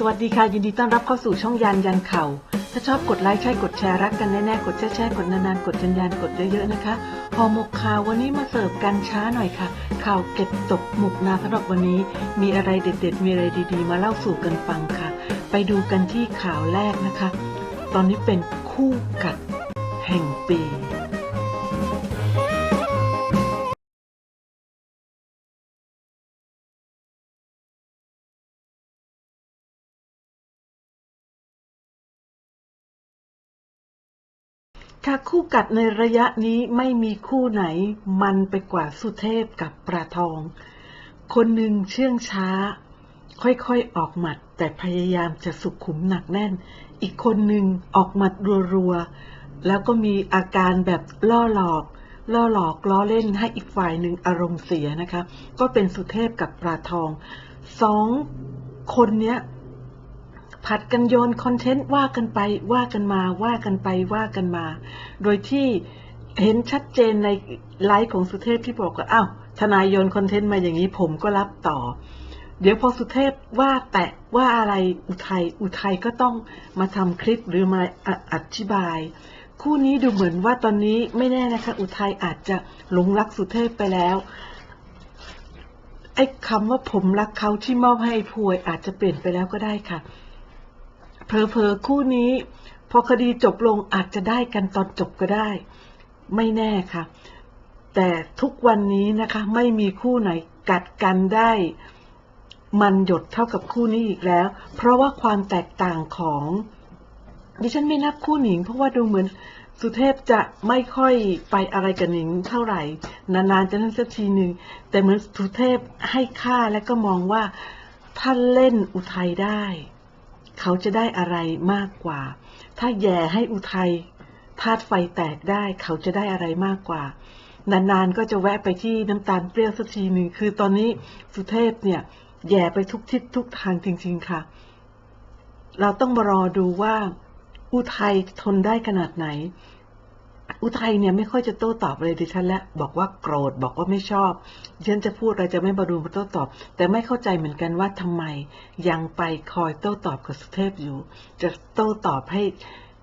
สวัสดีค่ะ ยินดีต้อนรับเข้าสู่ช่องยันยันเข่า ถ้าชอบกดไลค์ใช่กดแชร์รักกันแน่ๆ กดแช่ๆกดนานๆ กดยันยันกดเยอะๆนะคะห่อหมกข่าววันนี้มาเสิร์ฟกันช้าหน่อยค่ะ ข่าวเก็บตกหมุกนาสำหรับวันนี้ มีอะไรเด็ดๆ มีอะไรดีๆ มาเล่าสู่กันฟังค่ะ ไปดูกันที่ข่าวแรกนะคะ ตอนนี้เป็นคู่กัดแห่งปี ค่ะคู่กัดในระยะนี้ไม่มีคู่ไหน มันไปกว่าสุเทพกับปลาทอง คนหนึ่งเชื่องช้า ค่อยๆออกหมัดแต่พยายามจะสุขุมหนักแน่น อีกคนหนึ่งออกหมัดรัวๆ แล้วก็มีอาการแบบล่อหลอก ล่อหลอกล้อเล่นให้อีกฝ่ายหนึ่งอารมณ์เสียนะคะ ก็เป็นสุเทพกับปลาทองสองคนเนี้ย ผัดกันโยนคอนเทนต์ว่ากันไปว่ากันมาว่ากันไปว่ากันมา โดยที่เห็นชัดเจนในไลฟ์ของสุเทพที่บอกว่าอ้าวทนายโยนคอนเทนต์มาอย่างนี้ผมก็รับต่อ เดี๋ยวพอสุเทพว่าแตะว่าอะไรอุทัยอุทัยก็ต้องมาทำคลิปหรือมาออธิบาย คู่นี้ดูเหมือนว่าตอนนี้ไม่แน่นะคะ อุทัยอาจจะหลงรักสุเทพไปแล้วไอ้คำว่าผมรักเขาที่มอบให้พวยอาจจะเปลี่ยนไปแล้วก็ได้ค่ะ เพอเพอคู่นี้ พอคดีจบลงอาจจะได้กันตอนจบก็ได้ ไม่แน่ค่ะ แต่ทุกวันนี้นะคะ ไม่มีคู่ไหนกัดกันได้มันหยดเท่ากับคู่นี้อีกแล้ว เพราะว่าความแตกต่างของดิฉันไม่นับคู่หนิง เพราะว่าดูเหมือนสุเทพจะไม่ค่อยไปอะไรกับหนิงเท่าไหร่ นานๆจะนั่นสักทีหนึ่งแต่เหมือนสุเทพให้ค่าและก็มองว่าถ้าเล่นอุทัยได้ เขาจะได้อะไรมากกว่า ถ้าแย่ให้อุทัยธาตุไฟแตกได้ เขาจะได้อะไรมากกว่า นานๆก็จะแวะไปที่น้ำตาลเปรี้ยวสักทีหนึ่งคือตอนนี้สุเทพเนี่ย แย่ไปทุกทิศทุกทางจริง ๆ ค่ะ เราต้องมารอดูว่าอุทัยทนได้ขนาดไหน อุทัยเนี่ยไม่ค่อยจะโต้ตอบอะไรดิฉันและบอกว่าโกรธบอกว่าไม่ชอบฉันจะพูดอะไรจะไม่มาดูมาโต้ตอบ แต่ไม่เข้าใจเหมือนกันว่าทำไมยังไปคอยโต้ตอบกับสุเทพอยู่ จะโต้ตอบให้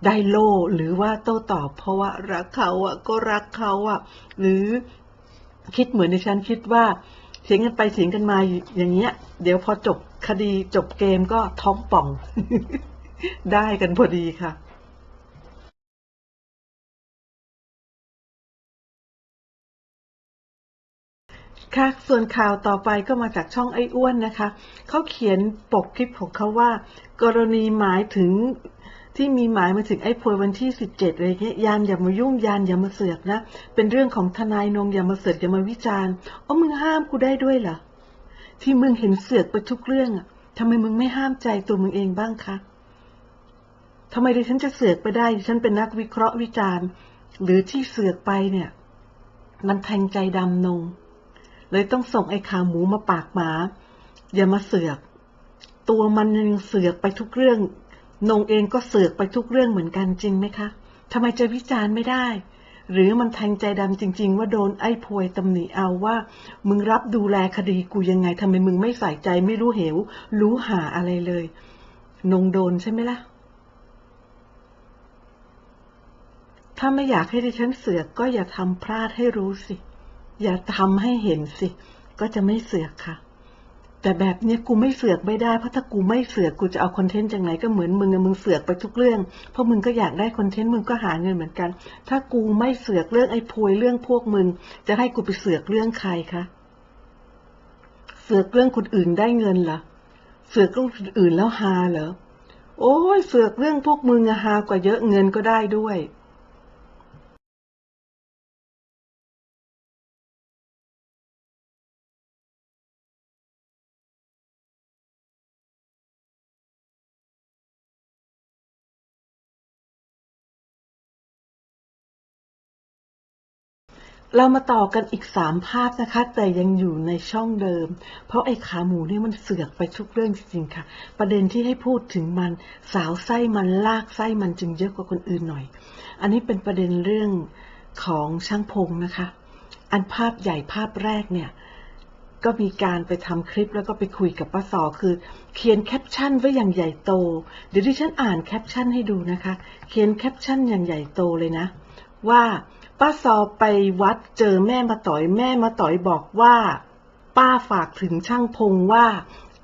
ได้โล่หรือว่าโต้ตอบ เพราะว่ารักเขาอะก็รักเขาอะ หรือคิดเหมือนดิฉันคิดว่าเถียงกันไปเถียงกันมาอย่างเงี้ย เดี๋ยวพอจบคดีจบเกมก็ท้องป่อง ได้กันพอดีค่ะ ค่ะ ส่วนข่าวต่อไปก็มาจากช่องไอ้อ้วนนะคะ เขาเขียนปกคลิปของเขาว่า กรณีหมายถึงที่มีหมายมาถึงไอ้พวยวันที่สิบเจ็ดอะไรเงี้ยยานอย่ามายุ่งยานอย่ามาเสือกนะ เป็นเรื่องของทนายนงอย่ามาเสือกอย่ามาวิจารณ์อ๋อมึงห้ามกูได้ด้วยเหรอที่มึงเห็นเสือกไปทุกเรื่องอะทำไมมึงไม่ห้ามใจตัวมึงเองบ้างคะทำไมดิฉันจะเสือกไปได้ดิฉันเป็นนักวิเคราะห์วิจารณ์ หรือที่เสือกไปเนี่ย มันแทงใจดำนง เลยต้องส่งไอ้ขาหมูมาปากหมา อย่ามาเสือก ตัวมันยังเสือกไปทุกเรื่อง นงเองก็เสือกไปทุกเรื่องเหมือนกันจริงไหมคะทำไมจะวิจารณ์ไม่ได้ หรือมันแทงใจดำจริง ๆ ว่าโดนไอ้พวยตำหนิเอาว่า มึงรับดูแลคดีกูยังไงทำไมมึงไม่ใส่ใจไม่รู้เหว รู้หาอะไรเลย นงโดนใช่ไหมล่ะถ้าไม่อยากให้ดิฉันเสือกก็อย่าทำพลาดให้รู้สิ อย่าทำให้เห็นสิ ก็จะไม่เสือกค่ะ แต่แบบเนี้ยกูไม่เสือกไม่ได้ เพราะถ้ากูไม่เสือกกูจะเอาคอนเทนต์จากไหนก็เหมือนมึงอะมึงเสือกไปทุกเรื่อง เพราะมึงก็อยากได้คอนเทนต์มึงก็หาเงินเหมือนกัน ถ้ากูไม่เสือกเรื่องไอ้พวยเรื่องพวกมึง จะให้กูไปเสือกเรื่องใครคะ เสือกเรื่องคนอื่นได้เงินเหรอ เสือกเรื่องคนอื่นแล้วฮาเหรอ โอ้ยเสือกเรื่องพวกมึงอะฮากว่าเยอะเงินก็ได้ด้วย เรามาต่อกันอีกสามภาพนะคะ แต่ยังอยู่ในช่องเดิม เพราะไอ้ขาหมูเนี่ยมันเสือกไปทุกเรื่องจริงๆค่ะ ประเด็นที่ให้พูดถึงมันสาวไส้มันลากไส้มันจึงเยอะกว่าคนอื่นหน่อย อันนี้เป็นประเด็นเรื่องของช่างพงนะคะ อันภาพใหญ่ภาพแรกเนี่ยก็มีการไปทำคลิปแล้วก็ไปคุยกับป้าซอคือ เขียนแคปชั่นไว้อย่างใหญ่โต เดี๋ยวดิฉันอ่านแคปชั่นให้ดูนะคะ เขียนแคปชั่นอย่างใหญ่โตเลยนะ ว่า ป้าซอไปวัดเจอแม่มาต่อยแม่มาต่อยบอกว่า ป้าฝากถึงช่างพงว่า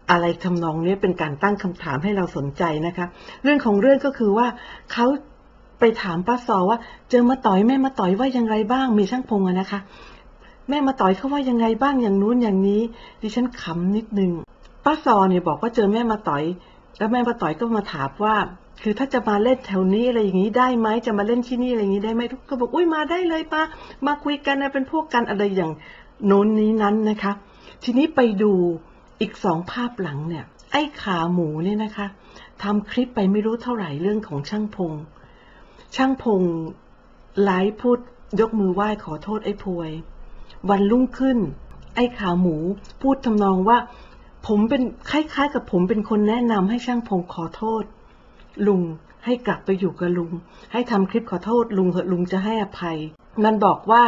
อะไรทำนองนี้เป็นการตั้งคำถามให้เราสนใจนะคะ เรื่องของเรื่องก็คือว่าเขาไปถามป้าซอว่า เจอมาต่อยแม่มาต่อยว่ายังไงบ้าง มีช่างพงอะนะคะ แม่มาต่อยเขาว่ายังไงบ้างอย่างนู้นอย่างนี้ ดิฉันขำนิดนึงป้าซอเนี่ยบอกว่าเจอแม่มาต่อย แล้วแม่มาต่อยก็มาถามว่า คือถ้าจะมาเล่นแถวนี้อะไรอย่างนี้ได้ไหมจะมาเล่นที่นี่อะไรอย่างนี้ได้ไหมทุกก็บอกอุ้ยมาได้เลยป้ามาคุยกันนะเป็นพวกกันอะไรอย่างโน้นนี้นั้นนะคะ ทีนี้ไปดูอีกสองภาพหลังเนี่ย ไอ้ขาหมูเนี่ยนะคะทำคลิปไปไม่รู้เท่าไหร่เรื่องของช่างพง ช่างพงไลฟ์พูดยกมือไหว้ขอโทษไอ้พวย วันรุ่งขึ้น ไอ้ขาหมูพูดทำนองว่า ผมเป็นคล้ายๆ กับผมเป็นคนแนะนำให้ช่างพงขอโทษ ลุงให้กลับไปอยู่กับลุง ให้ทำคลิปขอโทษลุงเหอะลุงจะให้อภัย มันบอกว่า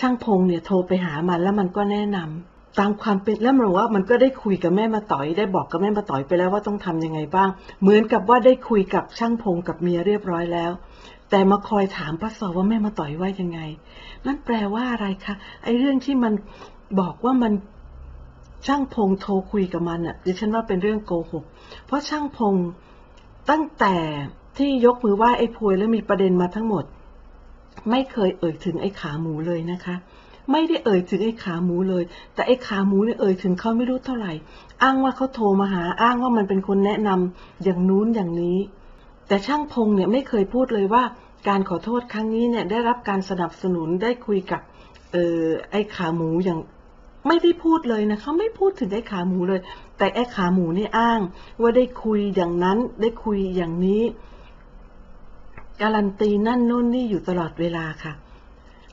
ช่างพงเนี่ยโทรไปหามันแล้วมันก็แนะนำตามความเป็นแล้วมันว่ามันก็ได้คุยกับแม่มาต่อยได้บอกกับแม่มาต่อยไปแล้วว่าต้องทำยังไงบ้าง เหมือนกับว่าได้คุยกับช่างพงกับเมียเรียบร้อยแล้ว แต่มาคอยถามป้าสอว่าแม่มาต่อยว่ายังไง นั่นแปลว่าอะไรคะไอ้เรื่องที่มันบอกว่ามันช่างพงโทรคุยกับมันอะดิฉันว่าเป็นเรื่องโกหก เพราะช่างพง ตั้งแต่ที่ยกมือไหว้ไอ้พวยแล้วมีประเด็นมาทั้งหมด ไม่เคยเอ่ยถึงไอ้ขาหมูเลยนะคะ ไม่ได้เอ่ยถึงไอ้ขาหมูเลย แต่ไอ้ขาหมูเนี่ยเอ่ยถึงเขาไม่รู้เท่าไหร่ อ้างว่าเขาโทรมาหาอ้างว่ามันเป็นคนแนะนำอย่างนู้นอย่างนี้ แต่ช่างพงเนี่ยไม่เคยพูดเลยว่าการขอโทษครั้งนี้เนี่ยได้รับการสนับสนุนได้คุยกับเออไอ้ขาหมูอย่าง ไม่ได้พูดเลยนะเขาไม่พูดถึงไอ้ขาหมูเลย แต่ไอ้ขาหมูนี่อ้าง ว่าได้คุยอย่างนั้นได้คุยอย่างนี้ การันตีนั่นนู่นนี่อยู่ตลอดเวลาค่ะ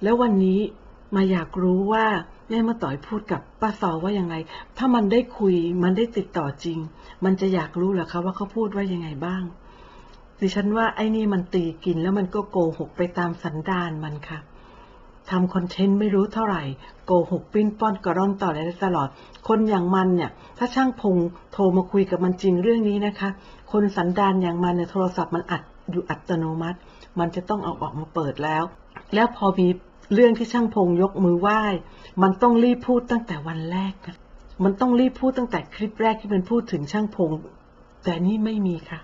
แล้ววันนี้มาอยากรู้ว่าแม่มาต่อยพูดกับป้าซอว่ายังไง ถ้ามันได้คุย มันได้ติดต่อจริง มันจะอยากรู้เหรอคะว่าเขาพูดว่ายังไงบ้าง ดิฉันว่าไอ้นี่มันตีกินแล้วมันก็โกหกไปตามสันดานมันค่ะ ทำคอนเทนต์ไม่รู้เท่าไหร่โกหกปิ้นป้อนกระร่อนต่อได้ตลอด คนอย่างมันเนี่ยถ้าช่างพงโทรมาคุยกับมันจริงเรื่องนี้นะคะ คนสันดานอย่างมันเนี่ยโทรศัพท์มันอัดอยู่อัตโนมัติ มันจะต้องเอาออกมาเปิดแล้ว แล้วพอมีเรื่องที่ช่างพงยกมือไหว้ มันต้องรีบพูดตั้งแต่วันแรกนะมันต้องรีบพูดตั้งแต่คลิปแรกที่มันพูดถึงช่างพงแต่นี่ไม่มีค่ะ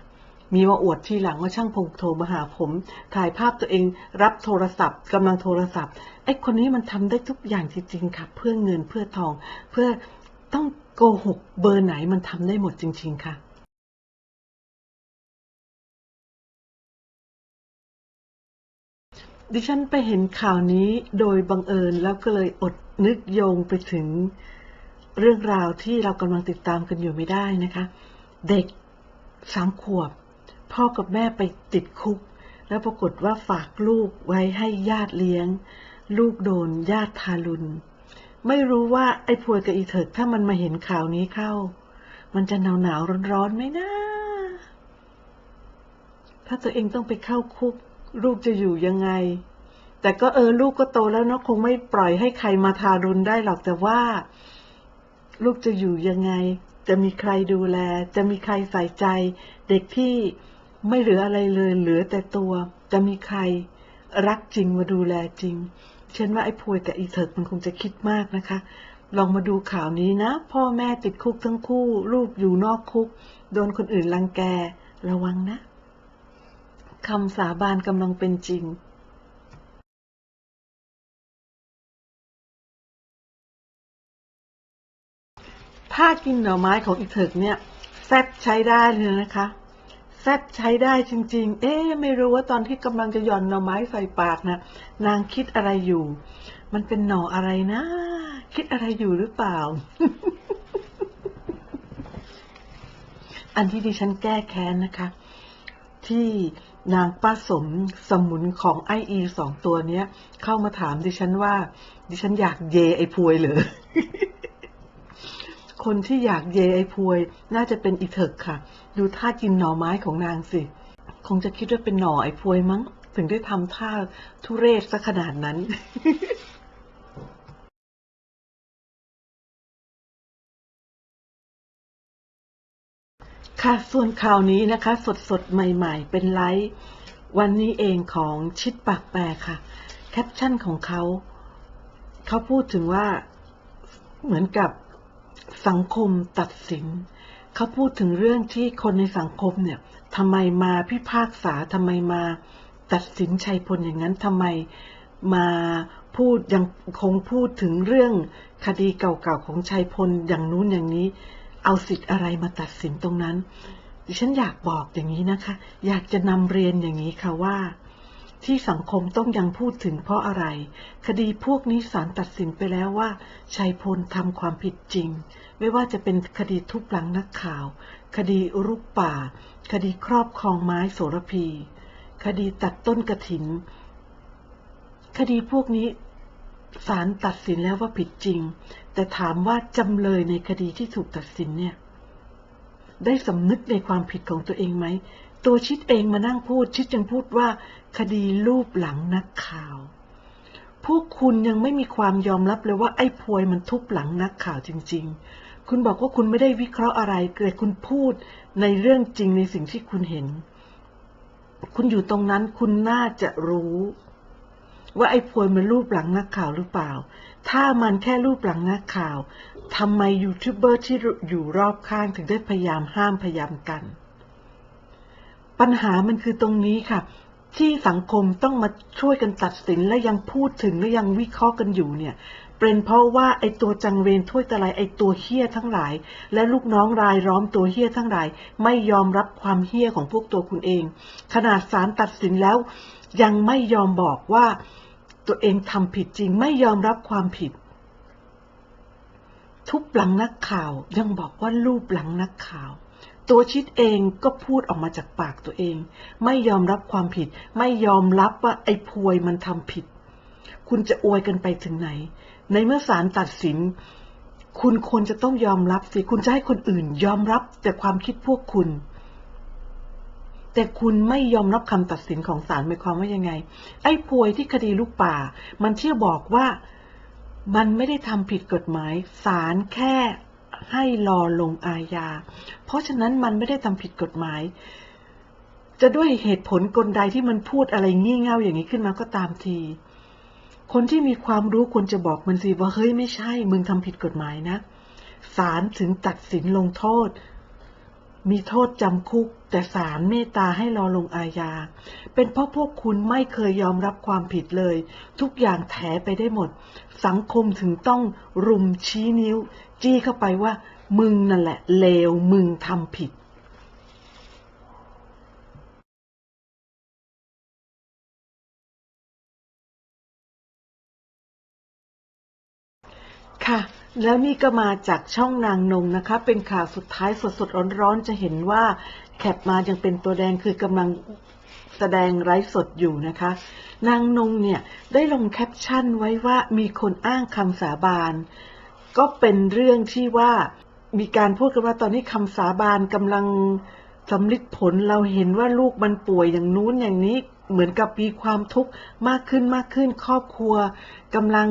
มีมาอวดทีหลังว่าช่างพงโทรมาหาผม ถ่ายภาพตัวเองรับโทรศัพท์กำลังโทรศัพท์ไอ้คนนี้มันทำได้ทุกอย่างจริงๆค่ะ เพื่อเงินเพื่อทอง เพื่อต้องโกหกเบอร์ไหนมันทำได้หมดจริง ๆ ค่ะดิฉันไปเห็นข่าวนี้โดยบังเอิญแล้วก็เลยอดนึกโยงไปถึงเรื่องราวที่เรากำลังติดตามกันอยู่ไม่ได้นะคะ เด็กสามขวบ พ่อกับแม่ไปติดคุก แล้วปรากฏว่าฝากลูกไว้ให้ญาติเลี้ยง ลูกโดนญาติทารุณ ไม่รู้ว่าไอ้พวยกับอีเถิกถ้ามันมาเห็นข่าวนี้เข้า มันจะหนาวหนาวร้อนร้อนๆไหมนะถ้าตัวเองต้องไปเข้าคุก ลูกจะอยู่ยังไง แต่ก็เออลูกก็โตแล้วเนาะคงไม่ปล่อยให้ใครมาทารุณได้หรอกแต่ว่า ลูกจะอยู่ยังไง จะมีใครดูแล จะมีใครใส่ใจ เด็กที่ ไม่เหลืออะไรเลยเหลือแต่ตัว จะมีใครรักจริงมาดูแลจริงฉันว่าไอ้พวยกับอีเถิกมันคงจะคิดมากนะคะ ลองมาดูข่าวนี้นะ พ่อแม่ติดคุกทั้งคู่ ลูกอยู่นอกคุก โดนคนอื่นรังแก ระวังนะคำสาบานกำลังเป็นจริงถ้ากินหน่อไม้ของอีเถิกเนี่ยแซ่บใช้ได้เลยนะคะ แซ่บใช้ได้จริง ๆ เอ๊ะไม่รู้ว่าตอนที่กำลังจะหย่อนหน่อไม้ใส่ปากนะนางคิดอะไรอยู่ มันเป็นหน่ออะไรนะ คิดอะไรอยู่หรือเปล่า อันที่ดิฉันแก้แค้นนะคะ ที่นางป้าสมสมุนของไออีสองตัวเนี้ย เข้ามาถามดิฉันว่า ดิฉันอยากเยไอพวยเหรอ คนที่อยากเยไอพวย น่าจะเป็นอีเถกค่ะ ดูท่ากินหน่อไม้ของนางสิ คงจะคิดว่าเป็นหน่อไอพวยมั้ง ถึงได้ทำท่าทุเรศซะขนาดนั้นค่ะ ส่วนข่าวนี้นะคะ สดสดใหม่ ๆ เป็นไลฟ์วันนี้เองของชิดปากแปรค่ะ แคปชั่นของเขา เขาพูดถึงว่าเหมือนกับ สังคมตัดสิน เขาพูดถึงเรื่องที่คนในสังคมเนี่ยทำไมมาพิพากษาทำไมมาตัดสินชัยพลอย่างนั้นทำไมมาพูดยังคงพูดถึงเรื่องคดีเก่าๆของชัยพลอย่างนู้นอย่างนี้ เอาสิทธิ์อะไรมาตัดสินตรงนั้น ดิฉันอยากบอกอย่างนี้นะคะ อยากจะนำเรียนอย่างนี้ค่ะว่า ที่สังคมต้องยังพูดถึงเพราะอะไร คดีพวกนี้ศาลตัดสินไปแล้วว่าชัยพลทำความผิดจริง ไม่ว่าจะเป็นคดีทุบหลังนักข่าว คดีรุกป่า คดีครอบครองไม้โสระพี คดีตัดต้นกระถิน คดีพวกนี้ศาลตัดสินแล้วว่าผิดจริง แต่ถามว่าจำเลยในคดีที่ถูกตัดสินเนี่ย ได้สำนึกในความผิดของตัวเองไหม ตัวชิดเองมานั่งพูด ชิดยังพูดว่าคดีรูปหลังนักข่าว พวกคุณยังไม่มีความยอมรับเลยว่าไอ้พวยมันทุบหลังนักข่าวจริง ๆ คุณบอกว่าคุณไม่ได้วิเคราะห์อะไรแต่คุณพูดในเรื่องจริงในสิ่งที่คุณเห็น คุณอยู่ตรงนั้นคุณน่าจะรู้ ว่าไอ้พวยมันรูปหลังนักข่าวหรือเปล่า ถ้ามันแค่รูปหลังนักข่าวทำไมยูทูบเบอร์ที่อยู่รอบข้างถึงได้พยายามห้ามพยายามกัน ปัญหามันคือตรงนี้ค่ะ ที่สังคมต้องมาช่วยกันตัดสินและยังพูดถึงและยังวิเคราะห์กันอยู่เนี่ยเป็นเพราะว่าไอ้ตัวจังเวรถ้วยตะไลไอ้ตัวเฮี้ยทั้งหลาย และลูกน้องรายล้อมตัวเฮี้ยทั้งหลาย ไม่ยอมรับความเฮี้ยของพวกตัวคุณเอง ขนาดศาลตัดสินแล้ว ยังไม่ยอมบอกว่า ตัวเองทำผิดจริงไม่ยอมรับความผิด ทุบหลังนักข่าวยังบอกว่ารูปหลังนักข่าว ตัวชิดเองก็พูดออกมาจากปากตัวเอง ไม่ยอมรับความผิด ไม่ยอมรับว่าไอ้พวยมันทำผิด คุณจะอวยกันไปถึงไหน ในเมื่อศาลตัดสิน คุณควรจะต้องยอมรับสิ คุณจะให้คนอื่น ยอมรับแต่ความคิดพวกคุณ แต่คุณไม่ยอมรับคำตัดสินของศาลหมายความว่ายังไง ไอ้พวยที่คดีลูกป่า มันเที่ยวบอกว่ามันไม่ได้ทำผิดกฎหมายศาลแค่ ให้รอลงอาญา เพราะฉะนั้นมันไม่ได้ทำผิดกฎหมาย จะด้วยเหตุผลกลใดที่มันพูดอะไรงี่เง่าอย่างนี้ขึ้นมาก็ตามที คนที่มีความรู้ควรจะบอกมันสิว่าเฮ้ยไม่ใช่ มึงทำผิดกฎหมายนะศาลถึงตัดสินลงโทษ มีโทษจำคุก แต่ศาลเมตตาให้รอลงอาญา เป็นเพราะพวกคุณไม่เคยยอมรับความผิดเลย ทุกอย่างแถไปได้หมด สังคมถึงต้องรุมชี้นิ้ว จี้เข้าไปว่า มึงนั่นแหละเลวมึงทำผิดค่ะ แล้วนี่ก็มาจากช่องนางนงนะคะ เป็นข่าวสุดท้ายสดสดๆร้อนๆจะเห็นว่าแคปมายังเป็นตัวแดงคือกำลังแสดงไร้สดอยู่นะคะ นางนงเนี่ยได้ลงแคปชั่นไว้ว่ามีคนอ้างคำสาบาน ก็เป็นเรื่องที่ว่ามีการพูดกันว่าตอนนี้คำสาบานกำลังสำลิดผลเราเห็นว่าลูกมันป่วยอย่างนู้นอย่างนี้เหมือนกับมีความทุกข์มากขึ้นมากขึ้นครอบครัวกำลัง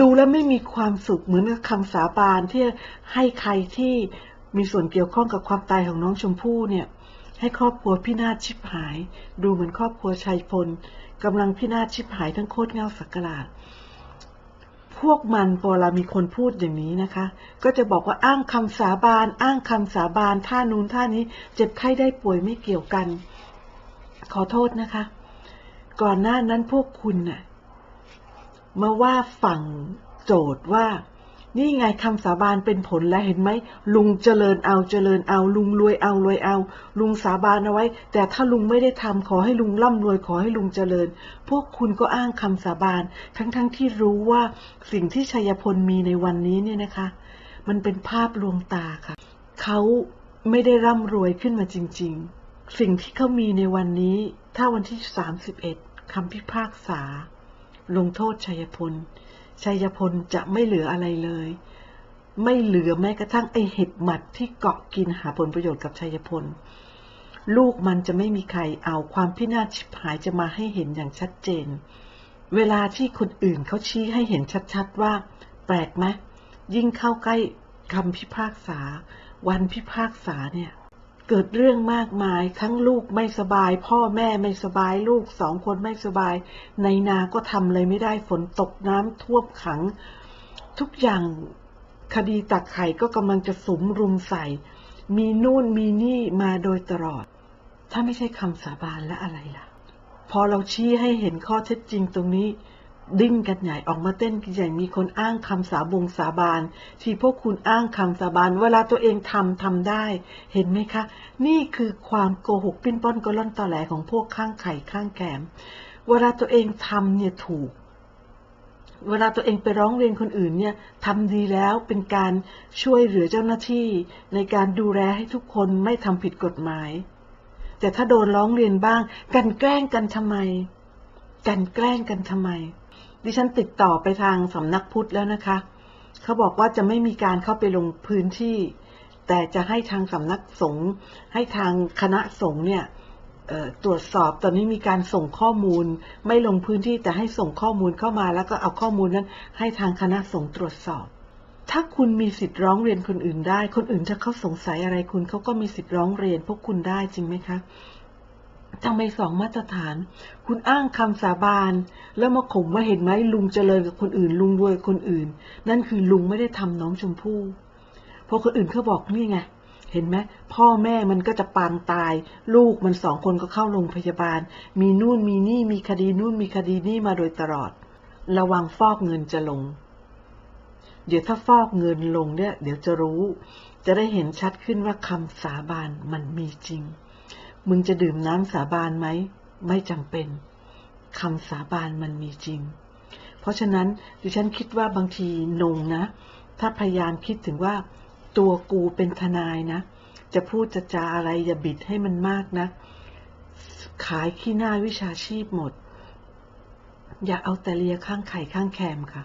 ดูแล้วไม่มีความสุขเหมือนคำสาบานที่ให้ใครที่มีส่วนเกี่ยวข้องกับความตายของน้องชมพู่เนี่ย ให้ครอบครัวพินาศชิบหาย ดูเหมือนครอบครัวชัยพลกำลังพินาศชิบหายทั้งโคตรเงาสักกลาดพวกมันพอเรามีคนพูดอย่างนี้นะคะ ก็จะบอกว่าอ้างคำสาบาน อ้างคำสาบานท่านู้นท่านี้ เจ็บไข้ได้ป่วยไม่เกี่ยวกัน ขอโทษนะคะ ก่อนหน้านั้นพวกคุณน่ะ มาว่าฝั่งโจทย์ว่า นี่ไงคำสาบานเป็นผลแล้วเห็นไหมลุงเจริญเอาเจริญเอา ลุงรวยเอารวยเอา ลุงสาบานเอาไว้ แต่ถ้าลุงไม่ได้ทำขอให้ลุงร่ำรวยขอให้ลุงเจริญ พวกคุณก็อ้างคำสาบาน ทั้งๆทที่รู้ว่าสิ่งที่ชัยพลมีในวันนี้เนี่ยนะคะ มันเป็นภาพลวงตาค่ะเขาไม่ได้ร่ำรวยขึ้นมาจริง ๆ สิ่งที่เขามีในวันนี้ ถ้าวันที่ 31คำพิพากษา ลงโทษชัยพล ชัยพลจะไม่เหลืออะไรเลย ไม่เหลือแม้กระทั่งไอเห็บหมัดที่เกาะกินหาผลประโยชน์กับชัยพล ลูกมันจะไม่มีใครเอาความพินาศชิบหายจะมาให้เห็นอย่างชัดเจน เวลาที่คนอื่นเขาชี้ให้เห็นชัดๆว่า แปลกไหมยิ่งเข้าใกล้คำพิพากษา วันพิพากษาเนี่ย เกิดเรื่องมากมาย ทั้งลูกไม่สบาย พ่อแม่ไม่สบาย ลูกสองคนไม่สบาย ในนาก็ทำอะไรไม่ได้ฝนตกน้ำท่วมขัง ทุกอย่างคดีตักไข่ก็กำลังจะสุมรุมใส่ มีนู่นมีนี่มาโดยตลอด ถ้าไม่ใช่คำสาบานและอะไรล่ะ พอเราชี้ให้เห็นข้อเท็จจริงตรงนี้ ดิ้นกันใหญ่ออกมาเต้นกันใหญ่มีคนอ้างคำสาบงสาบานที่พวกคุณอ้างคำสาบาน เวลาตัวเองทำทำได้ เห็นไหมคะ นี่คือความโกหกปิ้นป้อนกล่อนตอแหลของพวกข้างไข่ข้างแกม เวลาตัวเองทำเนี่ยถูก เวลาตัวเองไปร้องเรียนคนอื่นเนี่ยทำดีแล้วเป็นการช่วยเหลือเจ้าหน้าที่ ในการดูแลให้ทุกคนไม่ทำผิดกฎหมาย แต่ถ้าโดนร้องเรียนบ้าง กันแกล้งกันทำไม กันแกล้งกันทำไม ดิฉันติดต่อไปทางสำนักพุทธแล้วนะคะ เขาบอกว่าจะไม่มีการเข้าไปลงพื้นที่ แต่จะให้ทางสำนักสงฆ์ให้ทางคณะสงฆ์เนี่ยตรวจสอบตอนนี้มีการส่งข้อมูล ไม่ลงพื้นที่แต่ให้ส่งข้อมูลเข้ามาแล้วก็เอาข้อมูลนั้นให้ทางคณะสงฆ์ตรวจสอบ ถ้าคุณมีสิทธิ์ร้องเรียนคนอื่นได้ คนอื่นถ้าเขาสงสัยอะไรคุณเขาก็มีสิทธิ์ร้องเรียนพวกคุณได้จริงไหมคะ ทำไมสองมาตรฐาน คุณอ้างคำสาบาน แล้วมาข่มว่าเห็นไหมลุงเจริญกับคนอื่น ลุงรวยคนอื่น นั่นคือลุงไม่ได้ทำน้องชมพู่เพราะคนอื่นเขาบอกนี่ไงเห็นไหมพ่อแม่มันก็จะปางตาย ลูกมันสองคนก็เข้าโรงพยาบาล มีนู่นมีนี่มีคดีนู่นมีคดีนี่มาโดยตลอด ระวังฟอกเงินจะลง เดี๋ยวถ้าฟอกเงินลงเนี่ย เดี๋ยวจะรู้ จะได้เห็นชัดขึ้นว่าคำสาบานมันมีจริง มึงจะดื่มน้ำสาบานไหม ไม่จำเป็นคำสาบานมันมีจริง เพราะฉะนั้นดิฉันคิดว่าบางทีนงนะ ถ้าพยายามคิดถึงว่าตัวกูเป็นทนายนะ จะพูดจะจาอะไรอย่าบิดให้มันมากนะขายขี้หน้าวิชาชีพหมด อย่าเอาแต่เลียข้างไข่ข้างแคมค่ะ